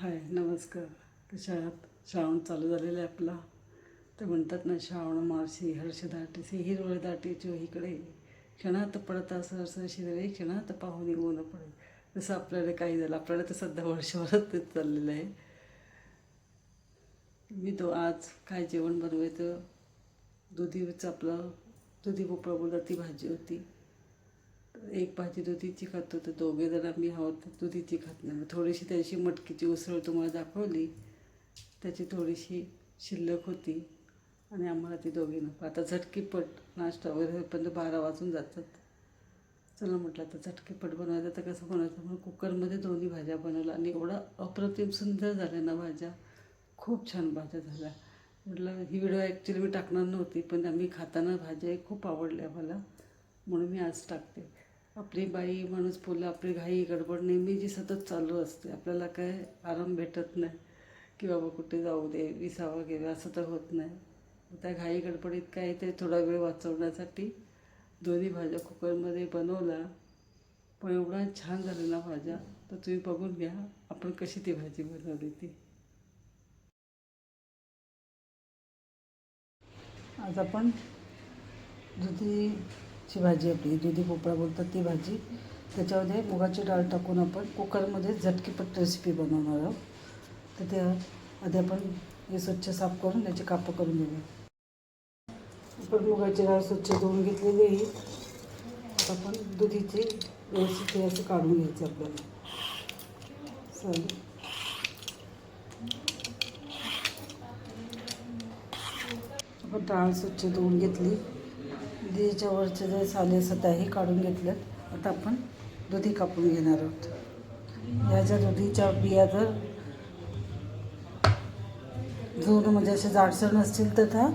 हाय नमस्कार. कशा आहात श्रावण चालू झालेला आहे आपला. ते म्हणतात ना श्रावण मावशी हर्ष दाटीसी हिरवळ दाटी इकडे. क्षणात पडता सहसा शिरे क्षणात पाहून निघून पडे जसं आपल्याला काही झालं आपल्याला तर सध्या वर्षभरात तेच चाललेलं आहे. मी तो आज काय जेवण बनवायचं? दुधीचं आपलं दुधी भोपळा बोलतात ती भाजी होती. एक भाजी दुधीची खातो तर दोघे जण आम्ही आहोत दुधीची खात नाही. थोडीशी त्याची मटकीची उसळ तुम्हाला दाखवली. त्याची थोडीशी शिल्लक होती आणि आम्हाला ती दोघींना नको. आता झटकीपट नाश्ता वगैरे पण बारा वाजून जातात. चला म्हटलं आता झटकीपट बनवायचं तर कसं बनवायचं? म्हणून कुकरमध्ये दोन्ही भाज्या बनवल्या आणि एवढा अप्रतिम सुंदर झाल्या ना भाज्या. खूप छान भाज्या झाल्या. म्हटलं ही व्हिडिओ ॲक्च्युली मी टाकणार नव्हती पण आम्ही खाताना भाज्या खूप आवडल्या मला. म्हणून मी आज टाकते. आपली बाई माणूस फुलं आपली घाई गडबड नेहमी जी सतत चालू असते. आपल्याला काय आराम भेटत नाही की बाबा कुठे जाऊ दे विसावा घ्यावे असं तर होत नाही. त्या घाई गडबडीत काय ते थोडा वेळ वाचवण्यासाठी दोन्ही भाज्या कुकरमध्ये बनवल्या पण एवढा छान झालेला ना भाज्या तर तुम्ही बघून घ्या आपण कशी ती भाजी बनवली ती. आज आपण ची भाजी आपली दुधी भोपळा बोलतात ती भाजी. त्याच्यामध्ये मुगाची डाळ टाकून आपण कुकरमध्ये झटकीपट रेसिपी बनवणार आहोत. तर त्या आधी आपण हे स्वच्छ साफ करून त्याची कापं करून घेऊया. आपण मुगाची डाळ स्वच्छ धुवून घेतलेली आहे. आपण दुधीची व्यवस्थित हे असं काढून घ्यायचं आपल्याला. चालेल आपण डाळ स्वच्छ धुवून घेतली. दुधीच्या वरचे जे साले असतात त्याही काढून घेतल्यात आता आपण दुधी कापून घेणार आहोत. या ज्या दुधीच्या बिया जर जुन म्हणजे असे जाडसर नसतील तर त्या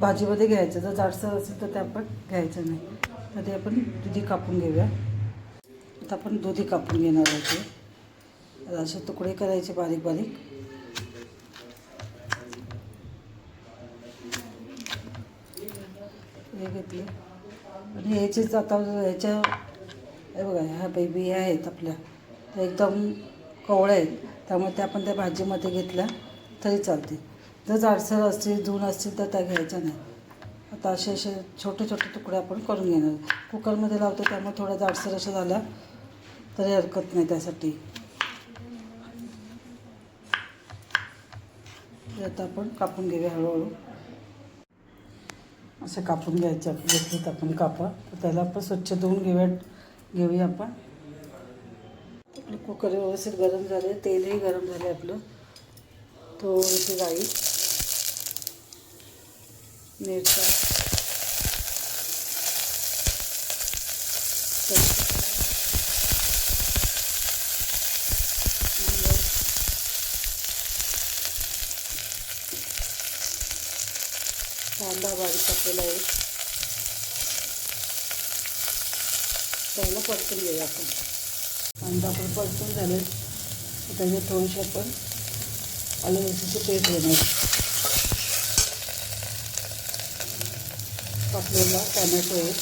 भाजीमध्ये घ्यायचं जर जाडसर असेल तर त्या आपण घ्यायचं नाही. तर ते आपण दुधी कापून घेऊया. आता आपण दुधी कापून घेणार आहोत. असे तुकडे करायचे बारीक बारीक. हे घेतले. आणि ह्याचेच आता ह्याच्या हे बघा ह्या बेबी आहेत आपल्या. त्या एकदम कवळ्या आहेत. त्यामुळे त्या आपण त्या भाजीमध्ये घेतल्या तरी चालते. जर जाडसर असतील धुवून असतील तर त्या घ्यायच्या नाही. आता असे असे छोटे छोटे तुकडे आपण करून घेणार. कुकरमध्ये लावतो त्यामुळे थोड्या जाडसर अशा झाल्या तरी हरकत नाही त्यासाठी. आता आपण कापून घेऊया हळूहळू. असं कापून घ्यायचं घेतलेत आपण कापा. तर त्याला आपण स्वच्छ धुवून घेऊया घेऊया आपण. आपलं कुकर व्यवस्थित गरम झाले तेलही गरम झाले आपलं. थोडीशी राई मिरच्या कढीपत्ता, हिंग, कांदा बारीक कापलेला आहे. त्याला परतून घेऊया आपण. कांदा आपण परतून झाले. त्याचे थोडेसे आपण आलं लसूणची पेस्ट घेणार. कापलेला टॅमॅटो आहे.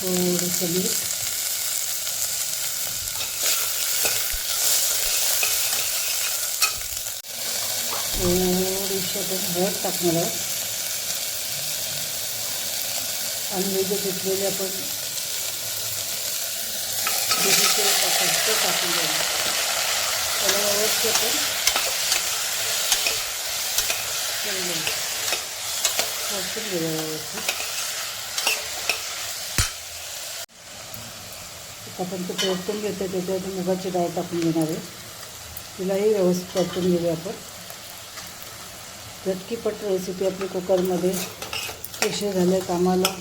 थोडंसं मीठ. थोडीशी हळद टाकणार आहोत आणि हे जे घेतलेले आपण दुधीचे टाकून ते टाकून द्यायला त्याला व्यवस्थित आपण करून व्यवस्थित आपण ते परतून घेतो त्याच्यावर मुगाची डाळ टाकून घेणार आहे. तिलाही व्यवस्थित परतून घेऊया आपण. झटकीपट रेसिपी आपली कुकरमध्ये कसे झाले कामाला.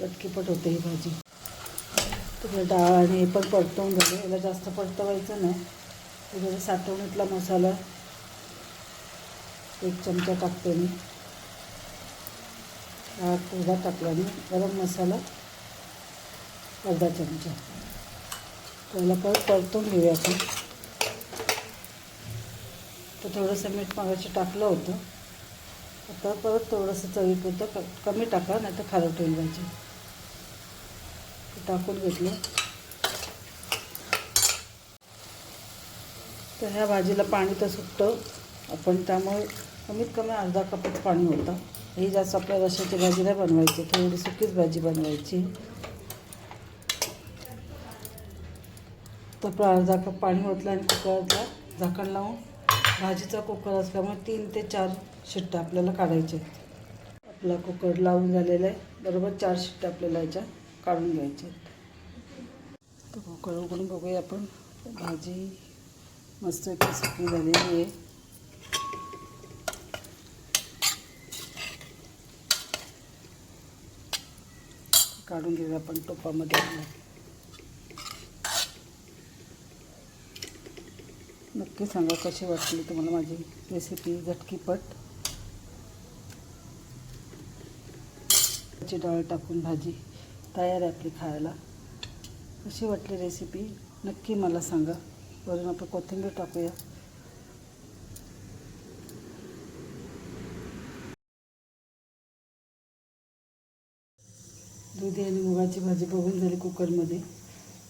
झटकीपट होते ही भाजी. तर डाळ आणि हे पण परतवून झाले. याला जास्त परतवायचं नाही. त्याच्यात साठवणीतला मसाला एक चमचा टाकते मी. डाळ टाकला मी. गरम मसाला अर्धा चमचा. त्याला परत परतून घेऊया आपण. तर थोडंसं मीठ मागाशी टाकलं होतं. आता परत थोडंसं चवीपुरतं क कमी टाका नाही तर खारट होईल भाजी ते टाकून घेतलं. तर ह्या भाजीला पाणी तर सुटतं. आपण त्यामुळे कमीत कमी अर्धा कपच पाणी होतं. ही जास्त आपल्या रशाची भाजी नाही बनवायची. थोडी सुकीच भाजी बनवायची. तर अर्धा कप पाणी ओतलं आणि कुकरला झाकण लावून भाजीचा कुकर असल्यामुळे तीन ते चार शिट्ट्या आपल्याला काढायच्या आहेत. आपला कुकर लावून झालेला आहे. बरोबर चार शिट्ट्या आपल्याला याच्या काढून घ्यायच्या आहेत. तर कुकर उघडून बघूया आपण. भाजी मस्त सुकी झालेली आहे. काढून घेऊया आपण टोपामध्ये. नक्की सांगा कशी वाटली तुम्हाला माझी रेसिपी झटकीपट? ची डाळ टाकून भाजी तयार आहे आपली खायला. कशी वाटली रेसिपी नक्की मला सांगा. वरून आपण कोथिंबीर टाकूया. दुधी आणि मुगाची भाजी बघून झाली कुकरमध्ये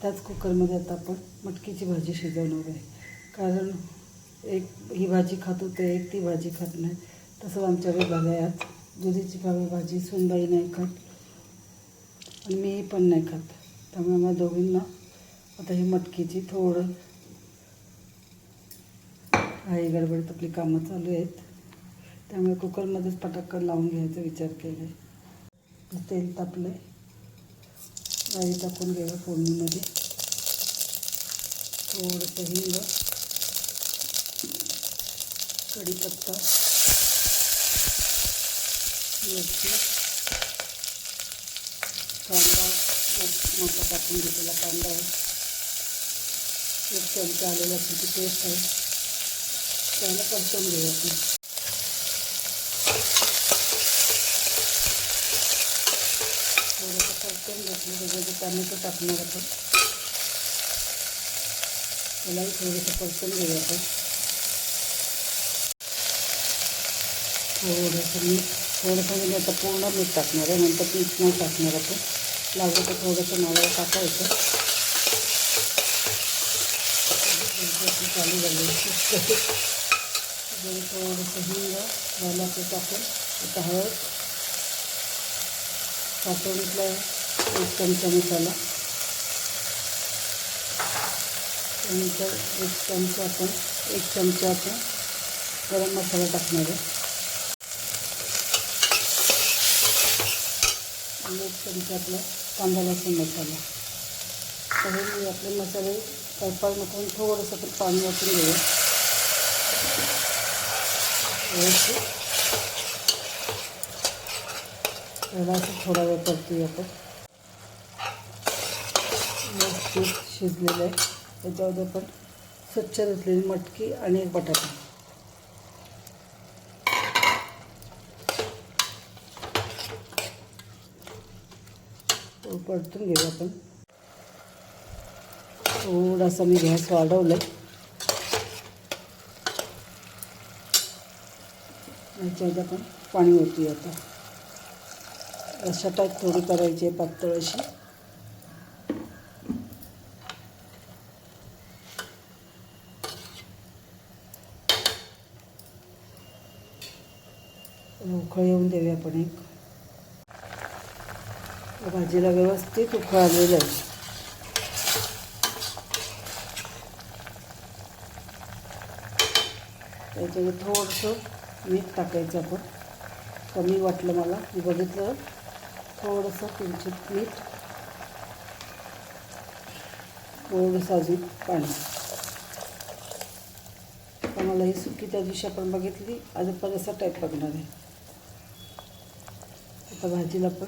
त्याच कुकरमध्ये आता आपण मटकीची भाजी शिजवणार आहे. कारण एक ही भाजी खात होते एक ती भाजी खात नाही. तसं आमच्या विभागात दुधीची भावी भाजी सुनबाई नाही खात आणि मी पण नाही खात. त्यामुळे मला दोघींना आता ही मटकीची थोडं काही गडबडीत आपली कामं चालू आहेत. त्यामुळे कुकरमध्येच पटाकन लावून घ्यायचा विचार केला आहे तेल तापलं आहे राई टाकून घ्यावं फोडणीमध्ये. थोडंसं हिंग कढीपत्ता. मिरची कांदा एक मोठा टाकून घेतलेला कांदा आहे. एक चमचा आलेला लसूणची पेस्ट आहे. त्याला परतून घेऊ आपण. थोडंसं परतून घेतलं त्याच्यामध्ये टॅमॅटो टाकणार आपण. त्यालाही थोडंसं परतून घेऊ आपण. थोडंसं मीठ थोडंसं म्हणजे आता पूर्ण मीठ टाकणार आहे नंतर मीठ नाही टाकणार आपण लागलं तर थोडंसं नारळ टाकायचं. चालू झाली थोडंसं हिंग झाला ते टाकून आता हळद साठवणीतला एक चमचा मसाला. त्यानंतर एक चमचा आपण एक चमचा आपण गरम मसाला टाकणार आहे. आणि एक चमचा आपला कांदा लसूण मसाला. तर मी आपले मसाले करपाल नको थोडंसं आपण पाणी वाटून घेऊया त्याला असं थोडा वेळ परतूया आपण. मस्त शिजलेलं आहे. त्याच्यामध्ये आपण स्वच्छ धुतलेली मटकी आणि एक बटाटा. परतून घेऊ आपण. थोडासा मी गॅस वाढवला आहे आपण पाणी ओतूया आता. अशा टाईप थोडी करायची आहे पातळ अशी. उकळ येऊन देऊया आपण एक. भाजीला व्यवस्थित उकळलेलं आहे. त्याच्यामध्ये थोडंसं मीठ टाकायचं आपण. कमी वाटलं मला. मी बघितलं. थोडंसं किंचित मीठ. थोडंसं अजून पाणी. मला ही सुकी त्या दिवशी आपण बघितली. अजून पण असा टाईप बघणार आहे. आता भाजीला पण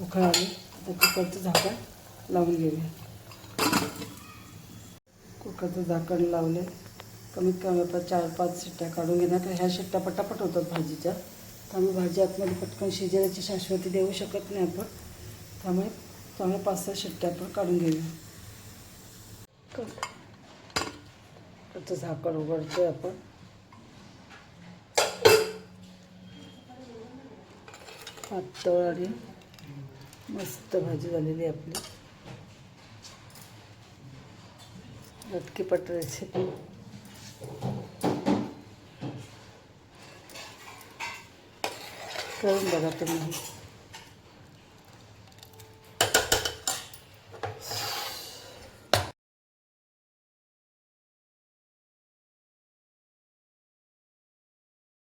उकळ आली आता कुकरचं झाकण लावून घेऊया. कुकरचं झाकण लावले कमीत कमी आपण चार पाच शिट्ट्या काढून घेणार. तर ह्या शिट्ट्या पटापट होतात भाजीच्या. त्यामुळे भाजी आतमध्ये पटकन शिजेल्याची शाश्वती देऊ शकत नाही आपण. त्यामुळे त्यामुळे पाच सहा शिट्ट्या आपण काढून घेऊया. त्याचं झाकण उघडतोय आपण. पातळ आणि मस्त भाजी झालेली आहे आपली. लटकीपट रेसिपी करून बघा तुम्ही.